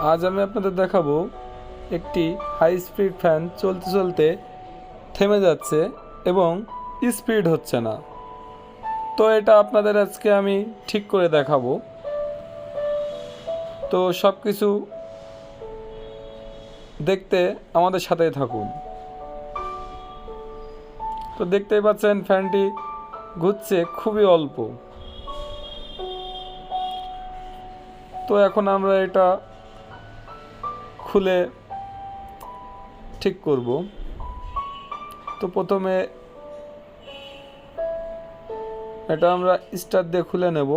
আজ আমি আপনাদের দেখাবো একটি হাই স্পিড ফ্যান চলতে চলতে থেমে যাচ্ছে এবং স্পিড হচ্ছে না। তো এটা আপনাদের আজকে আমি ঠিক করে দেখাবো। তো সব কিছু দেখতে আমাদের সাথেই থাকুন। তো দেখতেই পাচ্ছেন ফ্যানটি ঘুরছে খুবই অল্প। তো এখন আমরা এটা খুলে ঠিক করব। তো প্রথমে এটা আমরা স্টার দিয়ে খুলে নেব।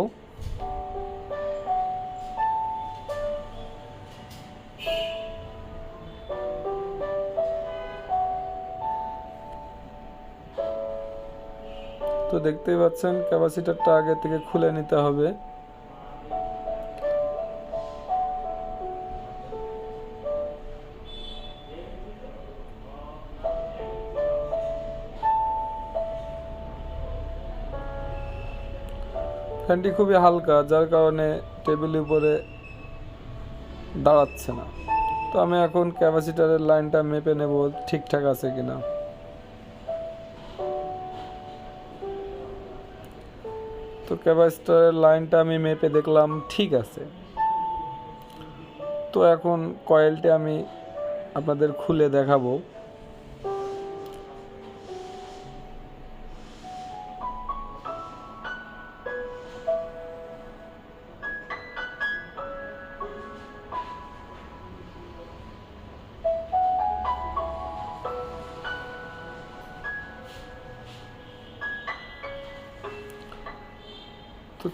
তো দেখতেই পাচ্ছেন, ক্যাপাসিটারটা আগে থেকে খুলে নিতে হবে। ফ্যানটি খুবই হালকা, যার কারণে টেবিলের উপরে দাঁড়াচ্ছে না। তো আমি এখন ক্যাপাসিটারের লাইনটা মেপে নেব, ঠিকঠাক আছে কিনা। তো ক্যাপাসিটারের লাইনটা আমি মেপে দেখলাম, ঠিক আছে। তো এখন কয়েলটি আমি আপনাদের খুলে দেখাবো।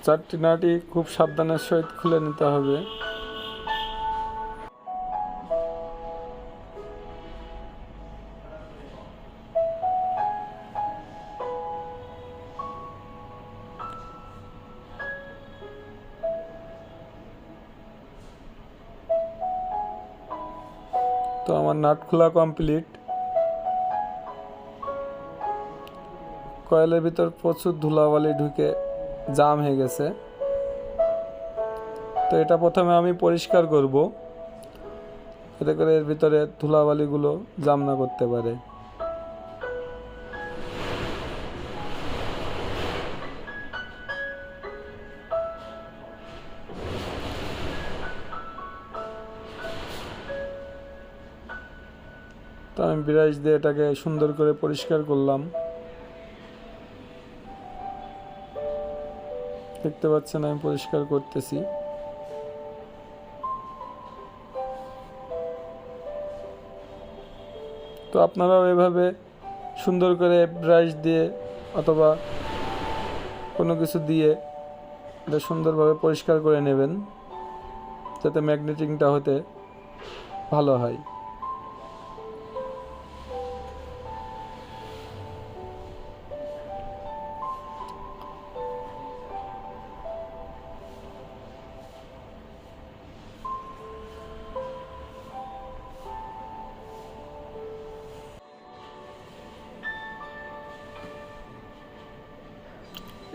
চারটি নাটি খুব সাবধানের সহিত খুলে নিতে হবে। তো আমার নাট খোলা কমপ্লিট। কয়েলের ভিতর প্রচুর ধুলাবালি ঢুকে জাম হয়ে গেছে। তো এটা প্রথমে আমি পরিষ্কার করব। এতে করে এর ভিতরে ধুলাবালিগুলো জাম না করতে পারে। তো আমি বিরাজ দিয়ে এটাকে সুন্দর করে পরিষ্কার করলাম। দেখতে পাচ্ছেন, আমি পরিষ্কার করতেছি। তো আপনারাও এভাবে সুন্দর করে ব্রাশ দিয়ে অথবা কোনো কিছু দিয়ে এটা সুন্দরভাবে পরিষ্কার করে নেবেন, যাতে ম্যাগনেটিংটা হতে ভালো হয়।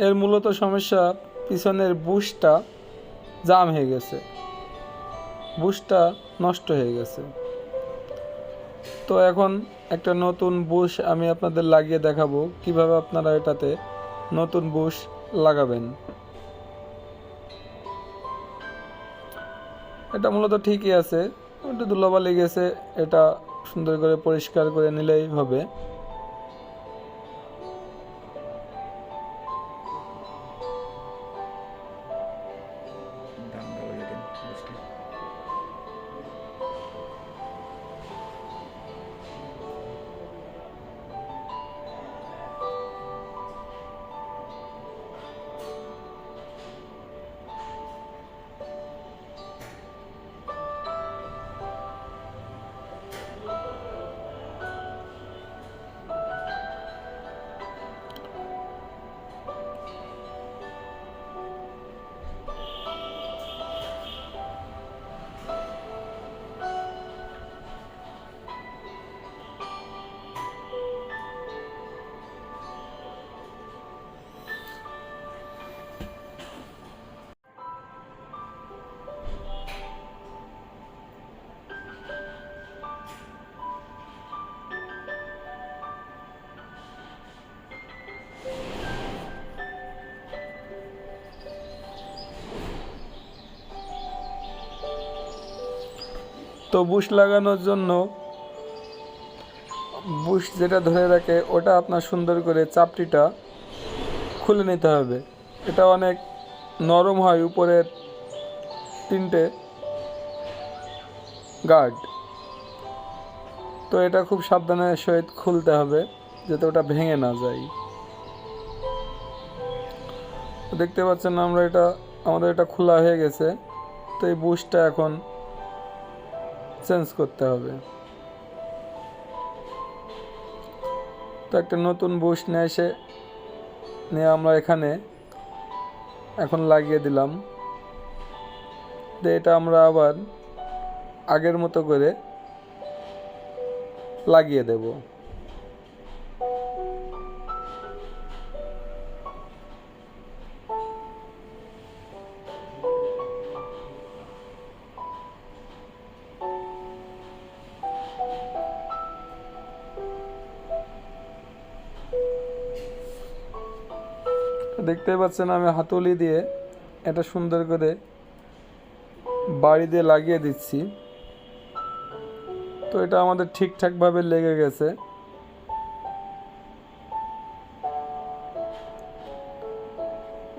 এর মূলত সমস্যা পিছনের বুশটা জাম হয়ে গেছে। বুশটা নষ্ট হয়ে গেছে। তো এখন একটা নতুন বুশ আমি আপনাদের লাগিয়ে দেখাবো, কীভাবে আপনারা এটাতে নতুন বুশ লাগাবেন। এটা মূলত ঠিকই আছে, একটু ধুলোবালি গেছে, এটা সুন্দর করে পরিষ্কার করে নিলেই হবে। তো বুশ লাগানোর জন্য বুশ যেটা ধরে রাখে, ওটা আপনার সুন্দর করে চাপটিটা খুলে নিতে হবে। এটা অনেক নরম হয় উপরের তিনটে গার্ড তো এটা খুব সাবধানের সহিত খুলতে হবে, যাতে ওটা ভেঙে না যায়। দেখতে পাচ্ছেন আমরা এটা, আমাদের এটা খোলা হয়ে গেছে। তো এই বুশটা এখন চেঞ্জ করতে হবে। তো একটা নতুন বুশ নিয়ে এসে, নিয়ে আমরা এখানে এখন লাগিয়ে দিলাম। এটা আমরা আবার আগের মতো করে লাগিয়ে দেব। দেখতেই পাচ্ছেন আমি হাতুড়ি দিয়ে এটা সুন্দর করে বাড়ি দিয়ে লাগিয়ে দিচ্ছি। তো এটা আমাদের ঠিকঠাকভাবে লেগে গেছে।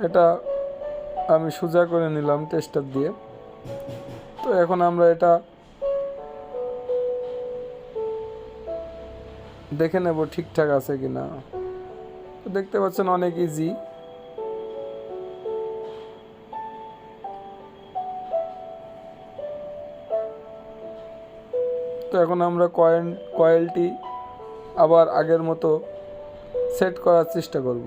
এটা আমি সোজা করে নিলাম টেস্টার দিয়ে। তো এখন আমরা এটা দেখে নেব ঠিকঠাক আছে কিনা। তো দেখতে পাচ্ছেন অনেক ইজি তো এখন আমরা কয়েন কয়েলটি আবার আগের মতো সেট করার চেষ্টা করব।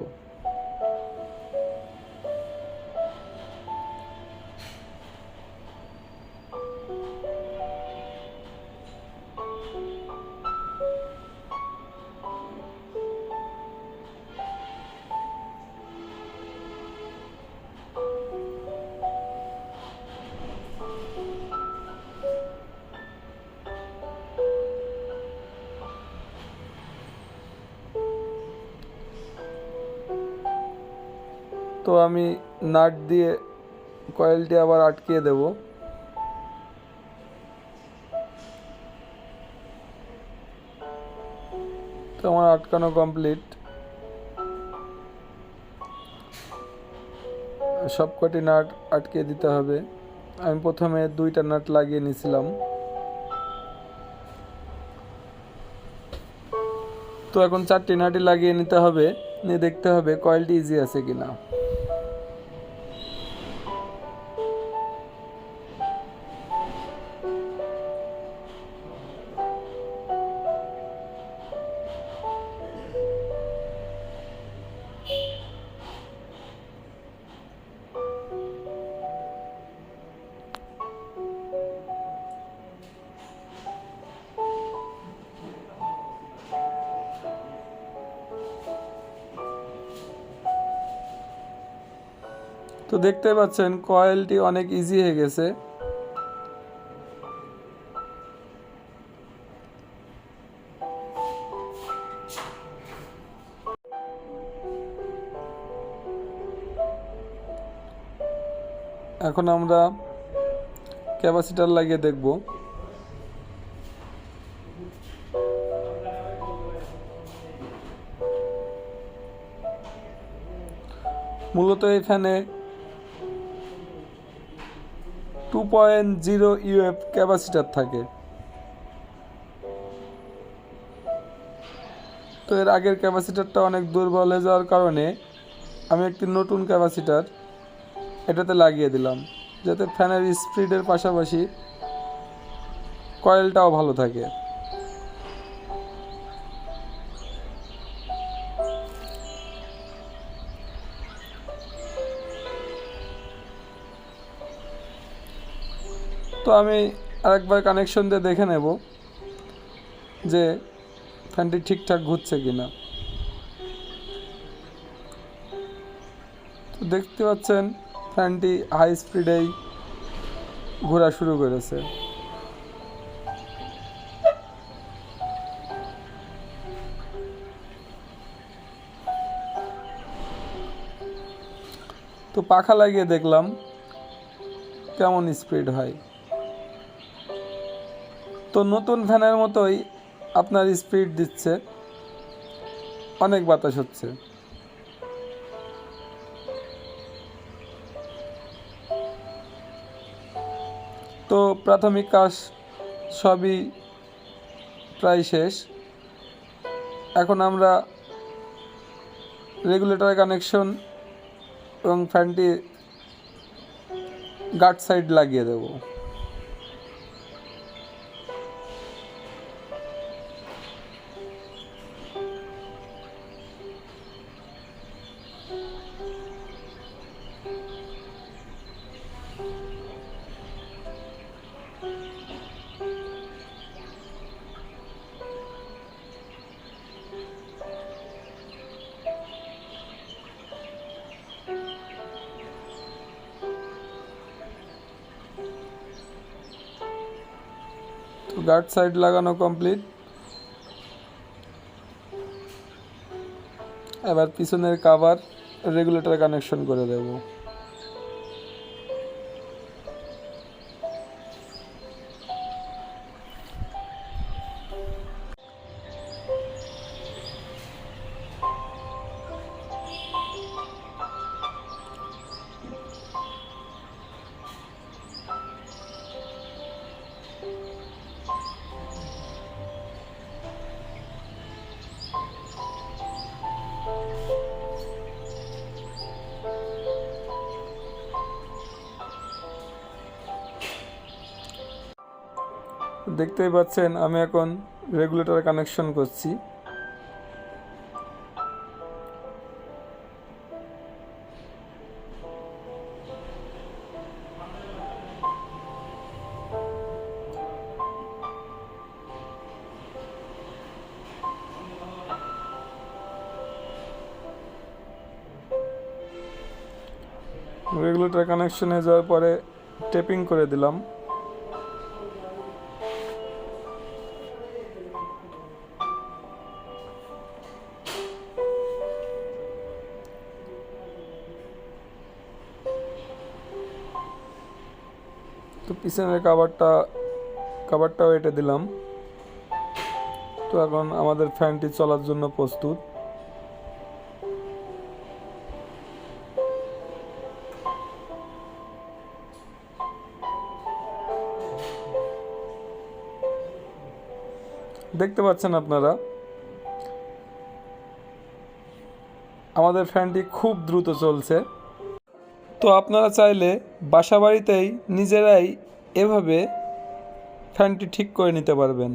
আমি নাট দিয়ে কয়েলটি আবার আটকিয়ে দেব। তো আমার আটকানো কমপ্লিট সবকটি নাট আটকে দিতে হবে। আমি প্রথমে দুইটা নাট লাগিয়ে নিয়েছিলাম তো এখন চারটি নাটই লাগিয়ে নিতে হবে। নিয়ে দেখতে হবে কয়েলটি ইজি আছে কিনা। তো দেখতে পাচ্ছেন কয়েলটি অনেক ইজি হয়ে গেছে। এখন আমরা ক্যাপাসিটার লাগিয়ে দেখব। মূলত এই ফ্যানে two point zero U F capacitor থাকে। তো এর আগের ক্যাপাসিটারটা অনেক দুর্বল হয়ে যাওয়ার কারণে আমি একটি নতুন ক্যাপাসিটার এটাতে লাগিয়ে দিলাম, যাতে ফ্যানের স্পিডের পাশাপাশি কয়েলটাও ভালো থাকে। তো আমি আরেকবার কানেকশন দিয়ে দেখে নেব যে ফ্যানটি ঠিকঠাক ঘুরছে কিনা। তো দেখতে পাচ্ছেন ফ্যানটি হাই স্পিডেই ঘোরা শুরু করেছে। তো পাখা লাগিয়ে দেখলাম কেমন স্পিড হয়। তো নতুন ফ্যানের মতোই আপনার স্পিড দিচ্ছে। অনেক বাতাস হচ্ছে। তো প্রাথমিক কাজ সবই প্রায় শেষ। এখন আমরা রেগুলেটর কানেকশন এবং ফ্যানটি গার্ড সাইড লাগিয়ে দেব। গার্ড সাইড লাগানো কমপ্লিট এবার পিছনের কাভার রেগুলেটর কানেকশন করে দেব। দেখতেই পাচ্ছেন আমি এখন রেগুলেটর কানেকশন করছি। রেগুলেটর কানেকশনে যাওয়ার পরে টেপিং করে দিলাম। পিছনের কাভারটা কাভারটাও এটা দিলাম। তো এখন আমাদের ফ্যানটি চলার জন্য প্রস্তুত। দেখতে পাচ্ছেন আপনারা? আমাদের ফ্যানটি খুব দ্রুত চলছে। তো আপনারা চাইলে বাসা বাড়িতেই নিজেরাই এভাবে ফ্যানটি ঠিক করে নিতে পারবেন।